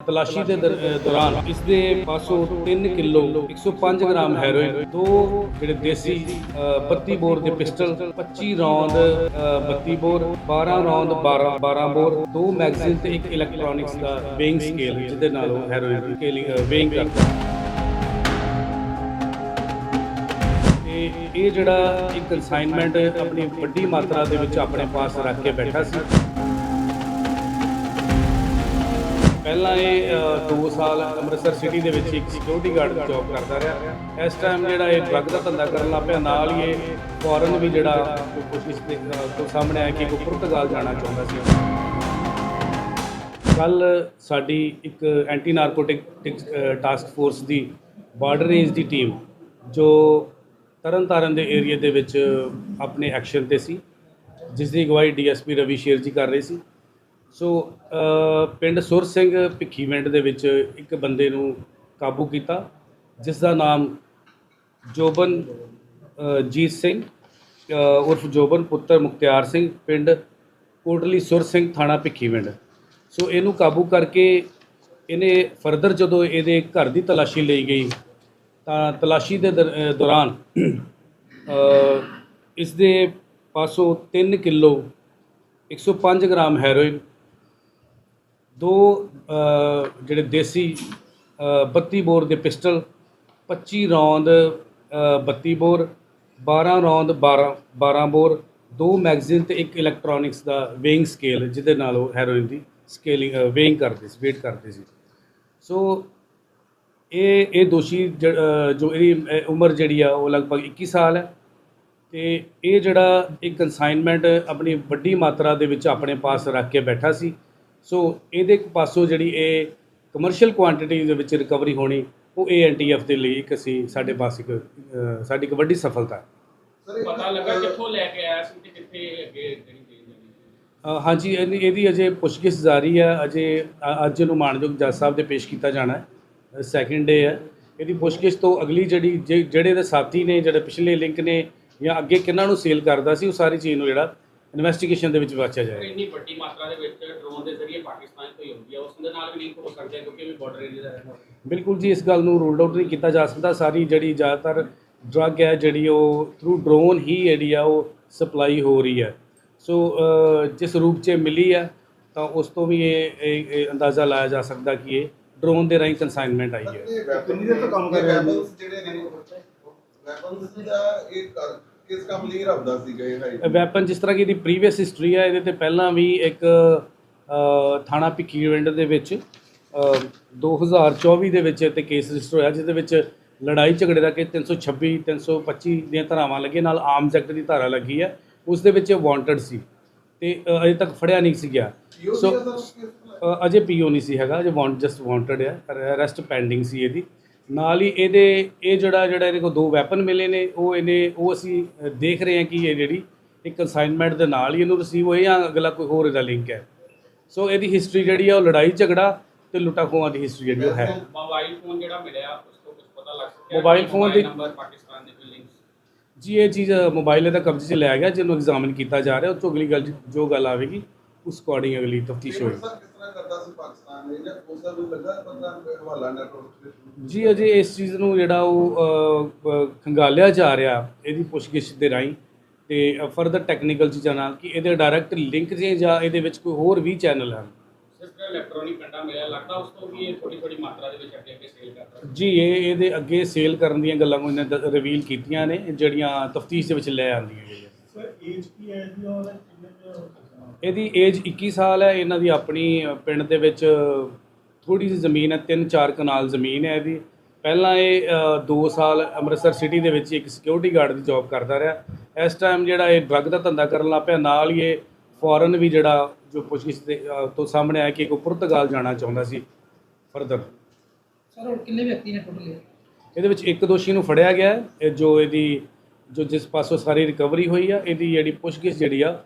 ਤਲਾਸ਼ੀ ਦੇ ਦੌਰਾਨ ਇਸ ਦੇ ਪਾਸੋਂ 3 ਕਿਲੋ 105 ਗ੍ਰਾਮ ਹੈਰੋਇਨ, ਦੋ ਜਿਹੜੇ ਦੇਸੀ 32 ਬੋਰ ਦੇ pistol 25 round 32 bore 12 round 12 12 bore, ਦੋ ਮੈਗਜ਼ੀਨ ਤੇ ਇੱਕ ਇਲੈਕਟ੍ਰੋਨਿਕਸ ਦਾ ਵੇਇੰਗ ਸਕੇਲ ਜਿਹਦੇ ਨਾਲ ਉਹ ਹੈਰੋਇਨ ਦੀ ਕਰਦਾ ਇਹ ਜਿਹੜਾ ਇੱਕ ਕਨਸਾਈਨਮੈਂਟ ਆਪਣੀ ਵੱਡੀ ਮਾਤਰਾ ਦੇ ਵਿੱਚ ਆਪਣੇ ਪਾਸ ਰੱਖ ਕੇ ਬੈਠਾ ਸੀ। ਪਹਿਲਾਂ ਇਹ 2 ਸਾਲ ਅੰਮ੍ਰਿਤਸਰ ਸਿਟੀ ਦੇ ਵਿੱਚ ਇੱਕ ਸਿਕਿਉਰਿਟੀ ਗਾਰਡ ਦੀ ਜੌਬ ਕਰਦਾ ਰਿਹਾ। ਇਸ ਟਾਈਮ ਜਿਹੜਾ ਇਹ ਡਰੱਗ ਦਾ ਧੰਦਾ ਕਰਨ ਲੱਗ ਪਿਆ, ਨਾਲ ਹੀ ਇਹ ਫੋਰਨ ਵੀ ਜਿਹੜਾ ਕੋਸ਼ਿਸ਼ ਦੇ ਸਾਹਮਣੇ ਆਇਆ ਕਿ ਉਹ ਪੁਰਤਗਾਲ ਜਾਣਾ ਚਾਹੁੰਦਾ ਸੀ ਕੱਲ ਸਾਡੀ ਇੱਕ ਐਂਟੀ ਨਾਰਕੋਟਿਕ ਟਾਸਕ ਫੋਰਸ ਦੀ ਬਾਰਡਰ ਰੇਂਜ ਦੀ ਟੀਮ ਜੋ ਤਰਨਤਾਰਨ ਦੇ ਏਰੀਆ ਦੇ ਵਿੱਚ ਆਪਣੇ ਐਕਸ਼ਨ ਤੇ ਸੀ, ਜਿਸ ਦੀ ਅਗਵਾਈ ਡੀਐਸਪੀ ਰਵੀ ਸ਼ੇਰ ਜੀ ਕਰ ਰਹੇ ਸੀ। ਸੋ ਪਿੰਡ ਸੁਰ ਸਿੰਘ ਭਿੱਖੀਵਿੰਡ ਦੇ ਵਿੱਚ ਇੱਕ ਬੰਦੇ ਨੂੰ ਕਾਬੂ ਕੀਤਾ ਜਿਸ ਦਾ ਨਾਮ ਜੋਬਨ ਅ, ਜੀਤ ਸਿੰਘ ਉਰਫ ਜੋਬਨ ਪੁੱਤਰ ਮੁਖਤਿਆਰ ਸਿੰਘ ਪਿੰਡ ਕੋਟਲੀ ਸੁਰ ਸਿੰਘ ਥਾਣਾ ਭਿੱਖੀਵਿੰਡ ਸੋ ਇਹਨੂੰ ਕਾਬੂ ਕਰਕੇ ਇਹਨੇ ਫਰਦਰ ਜਦੋਂ ਇਹਦੇ ਘਰ ਦੀ ਤਲਾਸ਼ੀ ਲਈ ਗਈ ਤਾਂ ਤਲਾਸ਼ੀ ਦੇ ਦਰ- ਦੌਰਾਨ ਇਸ ਦੇ ਪਾਸੋਂ 3 ਕਿਲੋ 105 ਗ੍ਰਾਮ ਹੈਰੋਇਨ ਦੋ ਜਿਹੜੇ ਦੇਸੀ ਅ, 32 ਬੋਰ ਦੇ ਪਿਸਟਲ 25 ਰੌਂਦ ਅ, 32 ਬੋਰ 12 ਰੌਂਦ 12 12 ਬੋਰ ਦੋ ਮੈਗਜ਼ੀਨ ਤੇ ਇੱਕ ਇਲੈਕਟ੍ਰੋਨਿਕਸ ਦਾ ਵੇਇੰਗ ਸਕੇਲ ਜਿਹਦੇ ਨਾਲ ਉਹ ਹੈਰੋਇਨ ਦੀ ਸਕੇਲਿੰਗ ਵੇਇੰਗ ਕਰਦੇ ਸੀ ਵੇਟ ਕਰਦੇ ਸੀ। ਸੋ ਇਹ ਇਹ ਦੋਸ਼ੀ ਜ- ਜੋ ਇਹਦੀ ਉਮਰ ਜਿਹੜੀ ਆ ਉਹ ਲਗਭਗ 21 ਸਾਲ ਹੈ। ਤੇ ਇਹ ਜਿਹੜਾ ਇੱਕ ਕਨਸਾਈਨਮੈਂਟ ਆਪਣੀ ਵੱਡੀ ਮਾਤਰਾ ਦੇ ਵਿੱਚ ਆਪਣੇ ਪਾਸ ਰੱਖ ਕੇ ਬੈਠਾ ਸੀ। ਸੋ ਇਹਦੇ ਇੱਕ ਪਾਸੋਂ ਜਿਹੜੀ ਇਹ ਕਮਰਸ਼ੀਅਲ ਕੁਆਂਟੀਟੀ ਦੇ ਵਿੱਚ ਰਿਕਵਰੀ ਹੋਣੀ ਉਹ ਏਐਨਟੀਐਫ ਦੇ ਲਈ ਇੱਕ ਅਸੀਂ ਸਾਡੇ ਪਾਸ ਇੱਕ ਸਾਡੀ ਇੱਕ ਵੱਡੀ ਸਫਲਤਾ ਹੈ। ਪਤਾ ਲੱਗਾ ਕਿੱਥੋਂ ਲੈ ਕੇ ਆਇਆ ਸੀ ਤੇ ਕਿੱਥੇ ਅੱਗੇ ਜਿਹੜੀ ਹਾਂਜੀ ਇਹਦੀ ਇਹਦੀ ਅਜੇ ਪੁੱਛਗਿੱਛ ਜਾਰੀ ਹੈ। ਅਜੇ ਅੱਜ ਨੂੰ ਮਾਨਯੋਗ ਜੱਜ ਸਾਹਿਬ ਦੇ ਪੇਸ਼ ਕੀਤਾ ਜਾਣਾ ਹੈ। ਸੈਕਿੰਡ ਡੇ ਹੈ। ਇਹਦੀ ਪੁੱਛਗਿੱਛ ਤੋਂ ਅਗਲੀ ਜਿਹੜੀ ਜੇ- ਜਿਹੜੇ ਦੇ ਸਾਥੀ ਨੇ ਜਿਹੜੇ ਪਿਛਲੇ ਲਿੰਕ ਨੇ ਜਾਂ ਅੱਗੇ ਕਿਹਨਾਂ ਨੂੰ ਸੇਲ ਕਰਦਾ ਸੀ ਉਹ ਸਾਰੀ ਚੀਜ਼ ਨੂੰ ਜਿਹੜਾ ਇਨਵੈਸਟੀਗੇਸ਼ਨ ਦੇ ਵਿੱਚ ਵਾਚਿਆ ਪਰ ਜਾਏ ਇੰਨੀ ਵੱਡੀ ਮਾਤਰਾ ਦੇ ਵਿੱਚ ਡਰੋਨ ਦੇ ਜ਼ਰੀਏ ਪਾਕਿਸਤਾਨ ਤੋਂ ਹੀ ਹੁੰਦੀ ਹੈ ਉਸ ਦੇ ਨਾਲ ਵੀ ਲਿੰਕ ਹੋ ਸਕਦੇ ਕਿਉਂਕਿ ਇਹ ਵੀ ਬਾਰਡਰ ਏਰੀਆ ਦਾ ਰਹਿਣਾ ਬਿਲਕੁਲ ਜੀ ਇਸ ਗੱਲ ਨੂੰ ਰੂਲਡ ਆਊਟ ਨਹੀਂ ਕੀਤਾ ਜਾ ਸਕਦਾ। ਸਾਰੀ ਜਿਹੜੀ ਜ਼ਿਆਦਾਤਰ ਡਰੱਗ ਹੈ ਜਿਹੜੀ ਉਹ ਥਰੂ ਡਰੋਨ ਹੀ ਜਿਹੜੀ ਆ ਉਹ ਸਪਲਾਈ ਹੋ ਰਹੀ ਹੈ। ਸੋ ਜਿਸ ਰੂਪ 'ਚ ਮਿਲੀ ਹੈ ਤਾਂ ਉਸ ਤੋਂ ਵੀ ਇਹ ਅੰਦਾਜ਼ਾ ਲਾਇਆ ਜਾ ਸਕਦਾ ਕਿ ਇਹ ਡਰੋਨ ਦੇ ਰਾਹੀਂ ਕਨਸਾਈਨਮੈਂਟ ਆਈ ਹੈ। ਕਿੰਨੀ ਦੇਰ ਤੋਂ ਕੰਮ ਕਰ ਰਿਹਾ ਵੈਪਨਸ ਜਿਹੜੇ ਨੇ ਵੈਪਨਸ ਦਾ ਇਹ ਕਰ- ਕਿਸ ਕੰਮ ਲਈ ਰੱਖਦਾ ਸੀਗਾ ਇਹ ਹਾਈ ਵੈਪਨ ਜਿਸ ਤਰ੍ਹਾਂ ਕਿ ਇਹਦੀ ਪ੍ਰੀਵੀਅਸ ਹਿਸਟਰੀ ਹੈ ਇਹਦੇ ਤੇ ਪਹਿਲਾਂ ਵੀ ਇੱਕ ਥਾਣਾ ਭਿੱਖੀਵਿੰਡ ਦੇ ਵਿੱਚ ਅ, 2024 ਦੇ ਵਿੱਚ ਤੇ ਕੇਸ ਰਜਿਸਟਰ ਹੋਇਆ ਜਿਸ ਦੇ ਵਿੱਚ ਲੜਾਈ ਝਗੜੇ ਦਾ ਕਿ 326 325 ਦੀਆਂ ਧਾਰਾਵਾਂ ਲੱਗੇ ਨਾਲ ਆਰਮਸ ਐਕਟ ਦੀ ਧਾਰਾ ਲੱਗੀ ਹੈ ਉਸ ਦੇ ਵਿੱਚ ਵਾਂਟਡ ਸੀ। ਤੇ ਅਜੇ ਤੱਕ ਫੜਿਆ ਨਹੀਂ ਸੀ ਗਿਆ। ਸੋ ਅਜੇ ਪੀਓ ਨਹੀਂ ਸੀ ਹੈਗਾ ਅਜੇ ਵਾਂਟ ਜਸਟ ਵਾਂਟਡ ਹੈ ਅਰੈਸਟ ਪੈਂਡਿੰਗ ਸੀ ਇਹਦੀ। ਨਾਲ ਹੀ ਇਹਦੇ ਇਹ ਜਿਹੜਾ ਜਿਹੜਾ ਇਹਦੇ ਕੋਲ ਦੋ ਵੈਪਨ ਮਿਲੇ ਨੇ ਉਹ ਇਹਨੇ ਉਹ ਅਸੀਂ ਦੇਖ ਰਹੇ ਹਾਂ ਕਿ ਇਹ ਜਿਹੜੀ ਇੱਕ ਕਨਸਾਈਨਮੈਂਟ ਦੇ ਨਾਲ ਹੀ ਇਹਨੂੰ ਰਿਸੀਵ ਹੋਏ ਜਾਂ ਅਗਲਾ ਕੋਈ ਹੋਰ ਇਹਦਾ ਲਿੰਕ ਹੈ। ਸੋ ਇਹਦੀ ਹਿਸਟਰੀ ਜਿਹੜੀ ਆ ਉਹ ਲੜਾਈ ਝਗੜਾ ਤੇ ਲੁੱਟਾ ਖੋਹਾਂ ਦੀ ਹਿਸਟਰੀ ਜਿਹੜੀ ਉਹ ਹੈ। ਮੋਬਾਈਲ ਫੋਨ ਜਿਹੜਾ ਮਿਲਿਆ ਉਸ ਤੋਂ ਕੁਝ ਪਤਾ ਲੱਗ ਸਕਿਆ Mobile phone ਦੀ- ਨੰਬਰ ਪਾਕਿਸਤਾਨ ਦੇ ਕੋਈ ਲਿੰਕਸ ਜੀ ਇਹ ਚੀਜ਼ ਮੋਬਾਈਲ ਇਹਦਾ ਕਬਜ਼ੇ 'ਚ ਲਿਆ ਗਿਆ ਜਿਹਨੂੰ ਐਗਜ਼ਾਮਿਨ ਕੀਤਾ ਜਾ ਰਿਹਾ ਉਹ ਤੋਂ ਅਗਲੀ ਗੱਲ ਜੋ ਗੱਲ ਆਵੇਗੀ ਉਸ ਅਕੋਰਡਿੰਗ ਅਗਲੀ ਤਫਤੀਸ਼ ਹੋਏਗੀ। ਪਾਕਿਸਤਾਨ ਨੇ ਜਾਂ ਉਸ ਦਾ ਵੀ ਲੱਗਾ ਪਤਾ ਹਵਾਲਾ ਨੈਟਵਰਕ ਜੀ ਅਜੇ ਇਸ ਚੀਜ਼ ਨੂੰ ਜਿਹੜਾ ਉਹ ਖੰਗਾਲਿਆ ਜਾ ਰਿਹਾ ਇਹਦੀ ਪੁੱਛਗਿੱਛ ਦੇ ਰਾਹੀਂ। ਤੇ ਫਰਦਰ ਟੈਕਨੀਕਲ ਚੀਜ਼ਾਂ ਨਾਲ ਕਿ ਇਹਦੇ ਡਾਇਰੈਕਟ ਲਿੰਕ ਜੇ ਜਾਂ ਇਹਦੇ ਵਿੱਚ ਕੋਈ ਹੋਰ ਵੀ ਚੈਨਲ ਹਨ। ਸਿਸਟਰ ਇਲੈਕਟ੍ਰੋਨਿਕ ਕੰਡਾ ਮਿਲਿਆ ਲੱਗਦਾ ਉਸ ਤੋਂ ਵੀ ਇਹ ਥੋੜੀ ਥੋੜੀ ਮਾਤਰਾ ਦੇ ਵਿੱਚ ਅੱਗੇ ਅੱਗੇ ਸੇਲ ਕਰਦਾ ਜੀ ਇਹ ਇਹਦੇ ਅੱਗੇ ਸੇਲ ਕਰਨ ਦੀਆਂ ਗੱਲਾਂ ਕੋਈ ਰਿਵੀਲ ਕੀਤੀਆਂ ਨੇ ਜਿਹੜੀਆਂ ਤਫਤੀਸ਼ ਦੇ ਵਿੱਚ ਲੈ ਆਉਂਦੀਆਂ ਗਈਆਂ। ਏਜ ਕੀ ਹੈ ਜੀ ਕਿੰਨੇ ਇਹਦੀ ਏਜ 21 ਸਾਲ ਹੈ ਇਹਨਾਂ ਦੀ ਆਪਣੀ ਪਿੰਡ ਦੇ ਵਿੱਚ ਥੋੜੀ ਜਿਹੀ ਜ਼ਮੀਨ ਹੈ 3-4 ਕਨਾਲ ਜ਼ਮੀਨ ਹੈ ਇਹਦੀ। ਪਹਿਲਾਂ ਇਹ 2 ਸਾਲ ਅੰਮ੍ਰਿਤਸਰ ਸਿਟੀ ਦੇ ਵਿੱਚ ਇੱਕ ਸਿਕਿਉਰਿਟੀ ਗਾਰਡ ਦੀ ਜੌਬ ਕਰਦਾ ਰਿਹਾ। ਇਸ ਟਾਈਮ ਜਿਹੜਾ ਇਹ ਡਰੱਗ ਦਾ ਧੰਦਾ ਕਰਨ ਲੱਗ ਪਿਆ ਨਾਲ ਹੀ ਇਹ ਫੋਰਨ ਵੀ ਜਿਹੜਾ ਜੋ ਪੁੱਛਗਿੱਛ ਤੋਂ ਸਾਹਮਣੇ ਆਇਆ ਕਿ ਉਹ ਪੁਰਤਗਾਲ ਜਾਣਾ ਚਾਹੁੰਦਾ ਸੀ ਫਰਦਰ ਸਰ ਹੋਰ ਕਿੰਨੇ ਵਿਅਕਤੀ ਨੇ ਟੋਟਲ ਇਹਦੇ ਵਿੱਚ ਇੱਕ ਦੋਸ਼ੀ ਨੂੰ ਫੜਿਆ ਗਿਆ ਹੈ, ਜੋ ਇਹਦੀ ਜੋ ਜਿਸ ਪਾਸੋਂ ਸਾਰੀ ਰਿਕਵਰੀ ਹੋਈ ਆ, ਇਹਦੀ ਜਿਹੜੀ ਪੁੱਛਗਿੱਛ ਜਿਹੜੀ ਆ,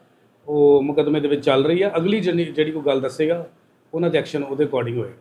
ਉਹ ਮੁਕੱਦਮੇ ਦੇ ਵਿੱਚ ਚੱਲ ਰਹੀ ਆ। ਅਗਲੀ ਜਿਹੜੀ ਜਿਹੜੀ ਕੋਈ ਗੱਲ ਦੱਸੇਗਾ, ਉਹਨਾਂ ਦੇ ਐਕਸ਼ਨ ਉਹਦੇ ਅਕੋਰਡਿੰਗ ਹੋਏਗਾ।